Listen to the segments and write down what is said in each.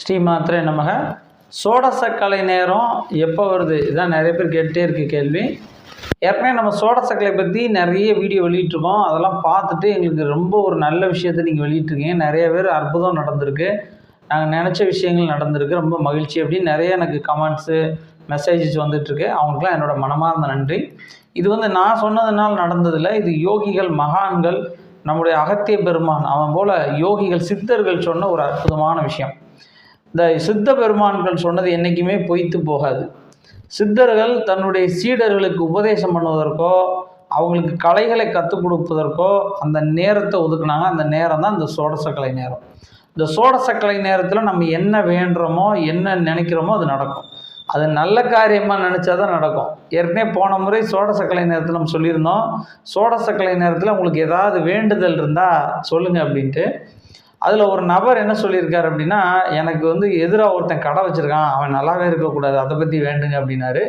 ஸ்ரீ மாத்திரை நமக. சோடசக்கலை நேரம் எப்போ வருது? இதான் நிறைய பேர் கேட்டுட்டே இருக்குது கேள்வி. ஏற்கனவே நம்ம சோடசக்கலை பற்றி நிறைய வீடியோ வெளியிட்ருக்கோம் அதெல்லாம் பார்த்துட்டு எங்களுக்கு ரொம்ப ஒரு நல்ல விஷயத்த நீங்கள் வெளியிட்டிருக்கீங்க. நிறைய பேர் அற்புதம் நடந்திருக்கு. நாங்கள் நினச்ச விஷயங்கள் நடந்திருக்கு. ரொம்ப மகிழ்ச்சி. அப்படின்னு நிறைய எனக்கு கமெண்ட்ஸு மெசேஜஸ் வந்துட்டுருக்கு. அவங்களுக்குலாம் என்னோட மனமார்ந்த நன்றி. இது வந்து நான் சொன்னதுனால் நடந்ததில்லை. இது யோகிகள் மகான்கள் நம்முடைய அகத்திய பெருமான் அவன் போல் யோகிகள் சித்தர்கள் சொன்ன ஒரு அற்புதமான விஷயம். இந்த சித்த பெருமான்கள் சொன்னது என்றைக்குமே பொய்த்து போகாது. சித்தர்கள் தன்னுடைய சீடர்களுக்கு உபதேசம் பண்ணுவதற்கோ அவங்களுக்கு கலைகளை கற்றுக் கொடுப்பதற்கோ அந்த நேரத்தை ஒதுக்குனாங்க. அந்த நேரம் தான் இந்த சோடசக்கலை நேரம். இந்த சோடசக்கலை நேரத்தில் நம்ம என்ன வேண்டுறோமோ என்ன நினைக்கிறோமோ அது நடக்கும். அது நல்ல காரியமாக நினச்சா தான் நடக்கும். ஏற்கனவே போன முறை சோடசக்கலை நேரத்தில் நம்ம சொல்லியிருந்தோம். சோடசக்கலை நேரத்தில் உங்களுக்கு ஏதாவது வேண்டுதல் இருந்தால் சொல்லுங்கள் அப்படின்ட்டு. அதில் ஒரு நபர் என்ன சொல்லியிருக்காரு அப்படின்னா எனக்கு வந்து எதிராக ஒருத்தன் கடை வச்சுருக்கான். அவன் நல்லாவே இருக்கக்கூடாது. அதை பற்றி வேண்டுங்க அப்படின்னாரு.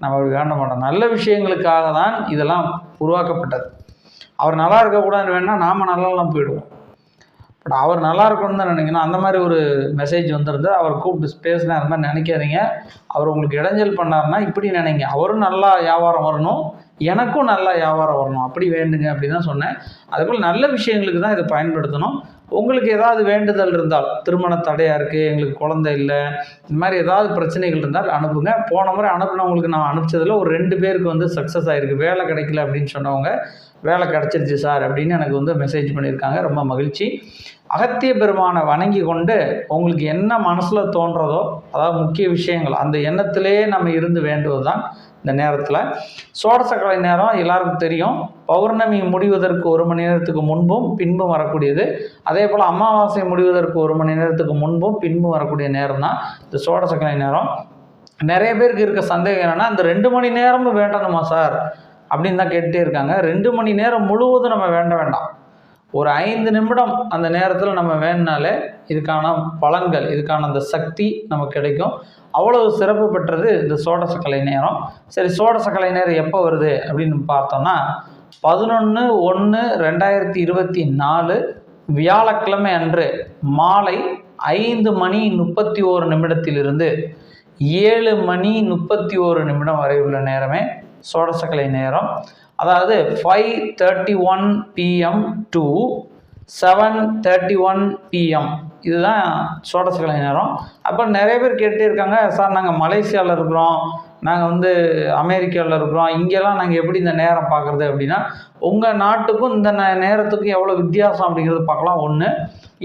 நம்ம அப்படி வேண்ட மாட்டோம். நல்ல விஷயங்களுக்காக தான் இதெல்லாம் உருவாக்கப்பட்டது. அவர் நல்லா இருக்கக்கூடாதுன்னு வேணால் நாம் நல்லாலாம் போயிடுவோம். பட் அவர் நல்லா இருக்கணும்னு தான் நினைக்கணும் அந்த மாதிரி ஒரு மெசேஜ் வந்திருந்து அவர் கூப்பிட்டு பேசினா அந்த மாதிரி நினைக்காதீங்க. அவர் உங்களுக்கு இடைஞ்சல் பண்ணாருன்னா இப்படி நினைங்க. அவரும் நல்லா வியாபாரம் வரணும். எனக்கும் நல்லா வியாபாரம் வரணும். அப்படி வேண்டுங்க அப்படி தான் சொன்னேன். அதுபோல் நல்ல விஷயங்களுக்கு தான் இதை பயன்படுத்தணும். உங்களுக்கு ஏதாவது வேண்டுதல் இருந்தால் திருமண தடையாக இருக்குது எங்களுக்கு குழந்தை இல்லை இந்த மாதிரி ஏதாவது பிரச்சனைகள் இருந்தால் அனுப்புங்க. போன முறை அனுப்புனவங்களுக்கு நான் அனுப்பிச்சதில் ஒரு ரெண்டு பேருக்கு வந்து சக்ஸஸ் ஆகிருக்கு வேலை கிடைக்கல அப்படின்னு சொன்னவங்க வேலை கிடச்சிருச்சு சார் அப்படின்னு எனக்கு வந்து மெசேஜ் பண்ணியிருக்காங்க. ரொம்ப மகிழ்ச்சி. அகத்திய பெருமானை வணங்கி கொண்டு உங்களுக்கு என்ன மனசில் தோன்றதோ அதாவது முக்கிய விஷயங்கள் அந்த எண்ணத்திலே நம்ம இருந்து வேண்டுவது தான் இந்த நேரத்தில். சோடசக்கலை நேரம் எல்லாருக்கும் தெரியும். பௌர்ணமி முடிவதற்கு ஒரு மணி நேரத்துக்கு முன்பும் பின்பும் வரக்கூடியது. அதே போல் அமாவாசை முடிவதற்கு ஒரு மணி நேரத்துக்கு முன்பும் பின்பும் வரக்கூடிய நேரம் தான் இந்த சோடசக்கலை நேரம். நிறைய பேருக்கு இருக்க சந்தேகம் என்னென்னா இந்த ரெண்டு மணி நேரமும் வேண்டணுமா சார்? அப்படின்னு தான் கேட்டுகிட்டே இருக்காங்க. ரெண்டு மணி நேரம் முழுவதும் நம்ம வேண்ட வேண்டாம். ஒரு ஐந்து நிமிடம் அந்த நேரத்தில் நம்ம வேணுனாலே இதுக்கான பலன்கள் இதுக்கான அந்த சக்தி நமக்கு கிடைக்கும். அவ்வளவு சிறப்பு பெற்றது இந்த சோடசக்கலை நேரம். சரி சோடசக்கலை நேரம் எப்போ வருது அப்படின்னு பார்த்தோம்னா பதினொன்று ஒன்று ரெண்டாயிரத்தி இருபத்தி நாலு வியாழக்கிழமை அன்று மாலை ஐந்து மணி முப்பத்தி ஓரு நிமிடத்திலிருந்து ஏழு மணி முப்பத்தி ஓரு நிமிடம் வரை உள்ள நேரமே சோடசக்கலை நேரம். அதாவது five thirty one PM to seven thirty one PM இதுதான் சோடசக்கலை நேரம். அப்போ நிறைய பேர் கேட்டே இருக்காங்க சார் நாங்கள் மலேசியாவில் இருக்கிறோம் நாங்கள் வந்து அமெரிக்காவில் இருக்கிறோம் இங்கெல்லாம் நாங்கள் எப்படி இந்த நேரம் பார்க்குறது? அப்படின்னா உங்கள் நாட்டுக்கும் இந்த நே நேரத்துக்கும் எவ்வளோ வித்தியாசம்? அப்படிங்கிறது பார்க்கலாம். ஒன்று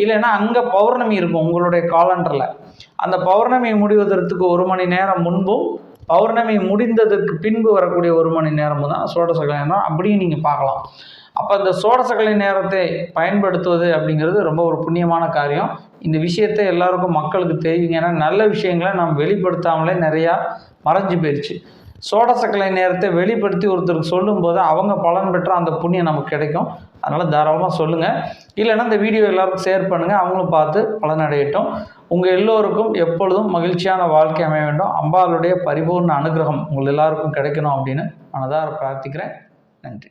இல்லைன்னா அங்கே பௌர்ணமி இருக்கும் உங்களுடைய காலண்டரில் அந்த பௌர்ணமி முடிவதற்கு ஒரு மணி நேரம் முன்பும் பௌர்ணமி முடிந்ததுக்கு பின்பு வரக்கூடிய ஒரு மணி நேரமும் தான் சோடசகலை நேரம். அப்படியும் நீங்கள் பார்க்கலாம். அப்போ இந்த சோடசகலை நேரத்தை பயன்படுத்துவது அப்படிங்கிறது ரொம்ப ஒரு புண்ணியமான காரியம். இந்த விஷயத்தை எல்லாருக்கும் மக்களுக்கு தெரியுங்க ஏன்னா நல்ல விஷயங்களை நாம் வெளிப்படுத்தாமலே நிறையா மறைஞ்சு போயிடுச்சு சோடசக்கலை நேரத்தை வெளிப்படுத்தி ஒருத்தருக்கு சொல்லும்போது அவங்க பலன் பெற்ற அந்த புண்ணியம் நமக்கு கிடைக்கும். அதனால் தாராளமாக சொல்லுங்கள் இல்லைன்னா இந்த வீடியோ எல்லோரும் ஷேர் பண்ணுங்கள் அவங்களும் பார்த்து பலனடையட்டும். உங்கள் எல்லோருக்கும் எப்பொழுதும் மகிழ்ச்சியான வாழ்க்கை அமைய வேண்டும். அம்பாளுடைய பரிபூர்ண அனுகிரகம் உங்கள் எல்லாருக்கும் கிடைக்கணும் அப்படின்னு மனதார பிரார்த்திக்கிறேன். நன்றி.